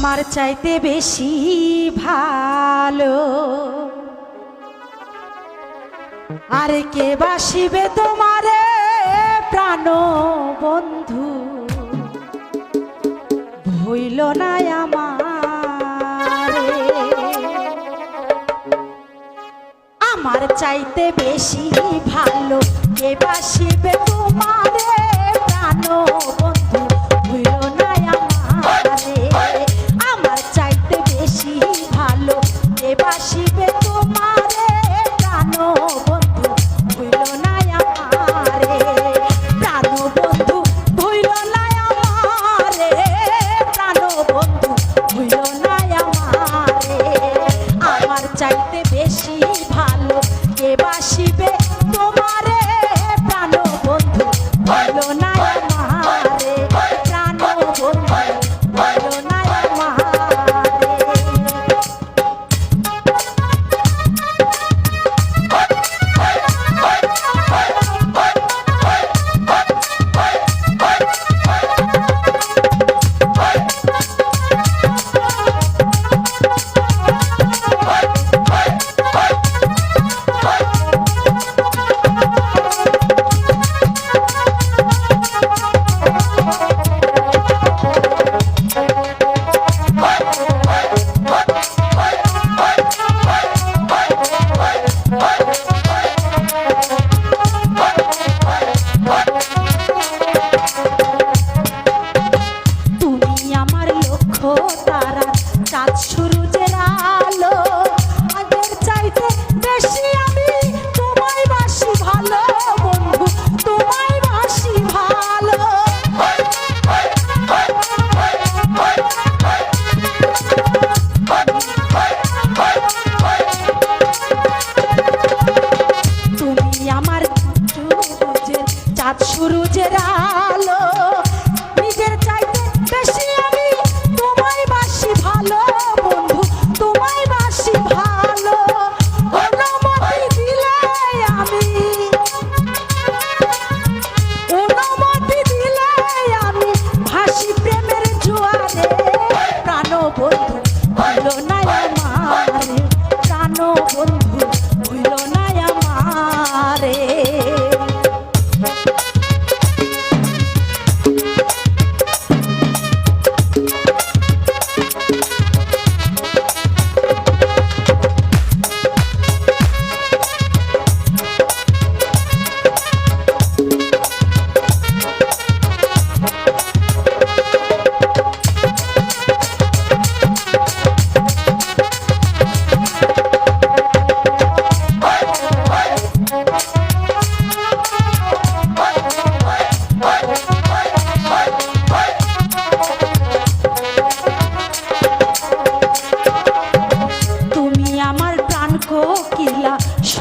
আমার চাইতে বেশি ভালো। আরে কে বাসিবে তোমারে প্রাণ বন্ধু ভইল না আমারে। আমার চাইতে বেশি ভালো কে বাসিবে ভাসি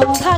더 사.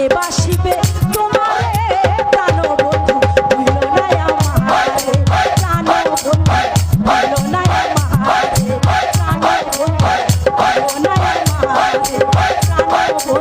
কে বাসিবে? তোমারে প্রাণ বন্ধু, ভুল নাই আমার। প্রাণ বন্ধু, ভুল নাই আমার। প্রাণ বন্ধু, ভুল নাই আমার। প্রাণ বন্ধু